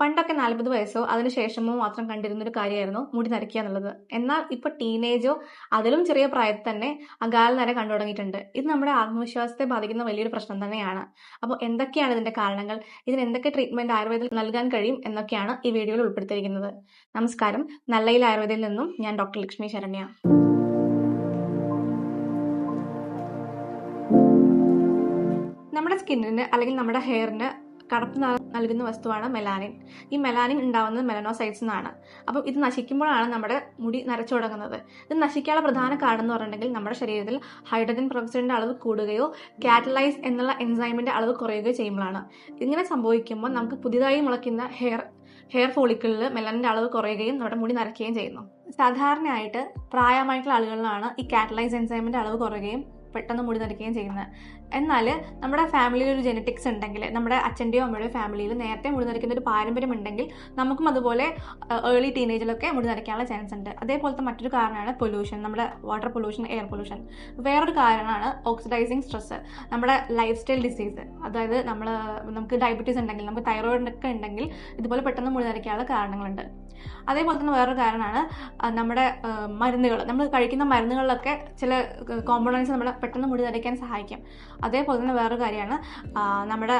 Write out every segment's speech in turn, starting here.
പണ്ടൊക്കെ നാൽപ്പത് വയസ്സോ അതിനുശേഷമോ മാത്രം കണ്ടിരുന്ന ഒരു കാര്യമായിരുന്നു മുടി നരയ്ക്കുക എന്നുള്ളത്. എന്നാൽ ഇപ്പൊ ടീനേജോ അതിലും ചെറിയ പ്രായത്തിൽ തന്നെ അകാല നര കണ്ടു തുടങ്ങിയിട്ടുണ്ട്. ഇത് നമ്മുടെ ആത്മവിശ്വാസത്തെ ബാധിക്കുന്ന വലിയൊരു പ്രശ്നം തന്നെയാണ്. അപ്പോൾ എന്തൊക്കെയാണ് ഇതിന്റെ കാരണങ്ങൾ? ഇതിന് എന്തൊക്കെ ട്രീറ്റ്മെന്റ് ആയുർവേദത്തിൽ നൽകാൻ കഴിയും എന്നൊക്കെയാണ് ഈ വീഡിയോയിൽ ഉൾപ്പെടുത്തിയിരിക്കുന്നത്. നമസ്കാരം. നല്ലയിൽ ആയുർവേദയിൽ നിന്നും ഞാൻ ഡോക്ടർ ലക്ഷ്മി ശരണ്യ. നമ്മുടെ സ്കിന്നിന് അല്ലെങ്കിൽ നമ്മുടെ ഹെയറിന് കറുപ്പ് നൽകുന്ന വസ്തുവാണ് മെലാനിൻ ഈ മെലാനിൻ ഉണ്ടാവുന്നത് മെലനോസൈറ്റ്സ് നിന്നാണ് അപ്പം ഇത് നശിക്കുമ്പോഴാണ് നമ്മുടെ മുടി നരച്ചു തുടങ്ങുന്നത്. ഇത് നശിക്കാനുള്ള പ്രധാന കാരണം എന്ന് പറഞ്ഞിട്ടുണ്ടെങ്കിൽ നമ്മുടെ ശരീരത്തിൽ ഹൈഡ്രജൻ പെറോക്സൈഡിന്റെ അളവ് കൂടുകയോ കാറ്റലൈസ് എന്നുള്ള എൻസൈമിന്റെ അളവ് കുറയുകയോ ചെയ്യുമ്പോഴാണ്. ഇങ്ങനെ സംഭവിക്കുമ്പോൾ നമുക്ക് പുതിയതായി മുളയ്ക്കുന്ന ഹെയർ ഹെയർ ഫോളിക്കിളിൽ മെലനിന്റെ അളവ് കുറയുകയും നമ്മുടെ മുടി നരയ്ക്കുകയും ചെയ്യുന്നു. സാധാരണയായിട്ട് പ്രായമായിട്ടുള്ള ആളുകളിലാണ് ഈ കാറ്റലൈസ് എൻസൈമിന്റെ അളവ് കുറയുകയും പെട്ടെന്ന് മുടി നരയ്ക്കുകയും ചെയ്യുന്നത്. എന്നാൽ നമ്മുടെ ഫാമിലിയിൽ ഒരു ജെനറ്റിക്സ് ഉണ്ടെങ്കിൽ നമ്മുടെ അച്ഛന്റെയോ അമ്മയുടെയോ ഫാമിലിയിൽ നേരത്തെ മുടി നരയ്ക്കുന്ന ഒരു പാരമ്പര്യം ഉണ്ടെങ്കിൽ നമുക്കും അതുപോലെ ഏർലി ടീനേജിലൊക്കെ മുടി നരയ്ക്കാനുള്ള ചാൻസ് ഉണ്ട്. അതേപോലത്തെ മറ്റൊരു കാരണമാണ് പൊല്യൂഷൻ നമ്മുടെ വാട്ടർ പൊല്യൂഷൻ എയർ പൊല്യൂഷൻ വേറൊരു കാരണമാണ് ഓക്സിഡൈസിങ് സ്ട്രെസ് നമ്മുടെ ലൈഫ് സ്റ്റൈൽ ഡിസീസ് അതായത് നമ്മൾ നമുക്ക് ഡയബറ്റീസ് ഉണ്ടെങ്കിൽ നമുക്ക് തൈറോയിഡ് ഒക്കെ ഉണ്ടെങ്കിൽ ഇതുപോലെ പെട്ടെന്ന് മുടി നരയ്ക്കാനുള്ള കാരണങ്ങളുണ്ട്. അതേപോലെ തന്നെ വേറൊരു കാരണമാണ് നമ്മുടെ മരുന്നുകൾ നമ്മൾ കഴിക്കുന്ന മരുന്നുകളിലൊക്കെ ചില കോമ്പണൻസ് നമ്മളെ പെട്ടെന്ന് മുടി നരയ്ക്കാൻ സഹായിക്കും. അതേപോലെ തന്നെ വേറൊരു കാര്യമാണ് നമ്മുടെ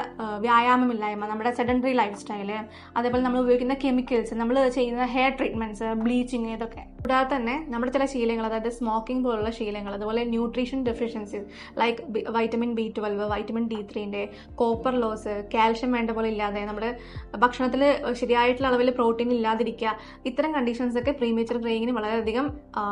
വ്യായാമമില്ലായ്മ നമ്മുടെ സെഡൻഡറി ലൈഫ് സ്റ്റൈൽ അതേപോലെ നമ്മൾ ഉപയോഗിക്കുന്ന കെമിക്കൽസ് നമ്മൾ ചെയ്യുന്ന ഹെയർ ട്രീറ്റ്മെന്റ്സ് ബ്ലീച്ചിങ് ഇതൊക്കെ. കൂടാതെ തന്നെ നമ്മുടെ ചില ശീലങ്ങൾ അതായത് സ്മോക്കിംഗ് പോലുള്ള ശീലങ്ങൾ അതുപോലെ nutrition deficiencies like vitamin B twelve vitamin D ത്രീന്റെ copper loss calcium വേണ്ട പോലെ ഇല്ലാതെ നമ്മുടെ ഭക്ഷണത്തിൽ ശരിയായിട്ടുള്ള അളവിൽ പ്രോട്ടീൻ ഇല്ലാതിരിക്കുക ഇത്തരം കണ്ടീഷൻസ് ഒക്കെ പ്രീമേച്ചർ ഗ്രേയിങ്ങിന് വളരെയധികം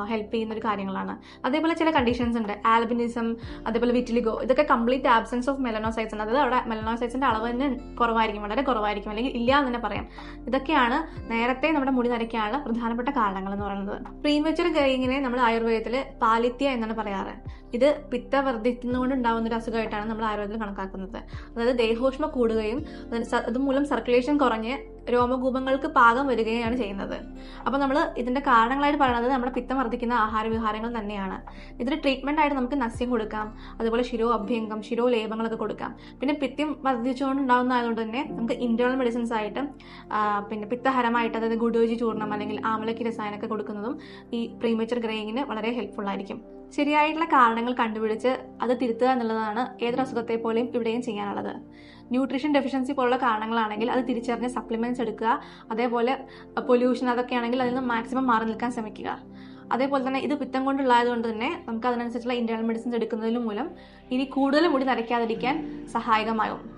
ഹെൽപ്പ് ചെയ്യുന്ന ഒരു കാര്യങ്ങളാണ്. അതേപോലെ ചില കണ്ടീഷൻസ് ഉണ്ട്. ആൽബിനിസം അതേപോലെ വിറ്റിലിഗോ ഇതൊക്കെ കംപ്ലീറ്റ് ആബ്സെൻസ് ഓഫ് മെലനോസൈറ്റ്സ് ആണ്. അതായത് അവിടെ മെലനോസൈറ്റ്സിന്റെ അളവ് തന്നെ കുറവായിരിക്കും വളരെ കുറവായിരിക്കും. അല്ലെങ്കിൽ ഇല്ല എന്ന് തന്നെ പറയാം. ഇതൊക്കെയാണ് നേരത്തെ നമ്മുടെ മുടി നരയ്ക്കാനുള്ള പ്രധാനപ്പെട്ട കാരണങ്ങൾ എന്ന് പറയുന്നത്. പ്രീമേച്ചർ ഗ്രേയിങ്ങിനെ നമ്മൾ ആയുർവേദത്തിൽ പാലിത്യ എന്നാണ് പറയാറ്. ഇത് പിത്ത വർദ്ധിക്കുന്നതുകൊണ്ട് ഉണ്ടാകുന്ന ഒരു അസുഖമായിട്ടാണ് നമ്മൾ ആയുർവേദത്തിൽ കണക്കാക്കുന്നത്. അതായത് ദേഹോഷ്മ കൂടുകയും അതുമൂലം സർക്കുലേഷൻ കുറഞ്ഞ് രോമകൂപങ്ങൾക്ക് പാകം വരികയാണ് ചെയ്യുന്നത്. അപ്പോൾ നമ്മൾ ഇതിന്റെ കാരണങ്ങളായിട്ട് പറയുന്നത് നമ്മുടെ പിത്തം വർദ്ധിക്കുന്ന ആഹാര വിഹാരങ്ങൾ തന്നെയാണ്. ഇതിന് ട്രീറ്റ്മെന്റ് ആയിട്ട് നമുക്ക് നസ്യം കൊടുക്കാം അതുപോലെ ശിരോ അഭ്യംഗം ശിരോ ലേപങ്ങളൊക്കെ കൊടുക്കാം. പിന്നെ പിത്തം വർദ്ധിച്ചുകൊണ്ട് ഉണ്ടാകുന്നതായതുകൊണ്ട് തന്നെ നമുക്ക് ഇന്റേണൽ മെഡിസിൻസ് ആയിട്ട് പിന്നെ പിത്തഹരമായിട്ട് അതായത് ഗുഡോജി ചൂർണം അല്ലെങ്കിൽ ആമലക്കി രസായനമൊക്കെ കൊടുക്കുന്നതും ഈ പ്രീമേച്ചർ ഗ്രേയിങ്ങിന് വളരെ ഹെൽപ്ഫുൾ ആയിരിക്കും. ശരിയായിട്ടുള്ള കാരണങ്ങൾ കണ്ടുപിടിച്ച് അത് തിരുത്തുക എന്നുള്ളതാണ് ഏതൊരു അസുഖത്തെ പോലെയും ഇവിടെയും ചെയ്യാനുള്ളത്. ന്യൂട്രീഷൻ ഡെഫിഷ്യൻസി പോലുള്ള കാരണങ്ങളാണെങ്കിൽ അത് തിരിച്ചറിഞ്ഞ് സപ്ലിമെന്റ്സ് എടുക്കുക. അതേപോലെ പൊല്യൂഷൻ അതൊക്കെ ആണെങ്കിൽ അതിൽ നിന്ന് മാക്സിമം മാറി നിൽക്കാൻ ശ്രമിക്കുക. അതേപോലെ തന്നെ ഇത് പിത്തം കൊണ്ടുള്ളത് കൊണ്ട് തന്നെ നമുക്ക് അതിനനുസരിച്ചുള്ള ഇന്റേണൽ മെഡിസിൻസ് എടുക്കുന്നതിന് മൂലം ഇനി കൂടുതൽ മുടി നരയ്ക്കാതിരിക്കാൻ സഹായകമാകും.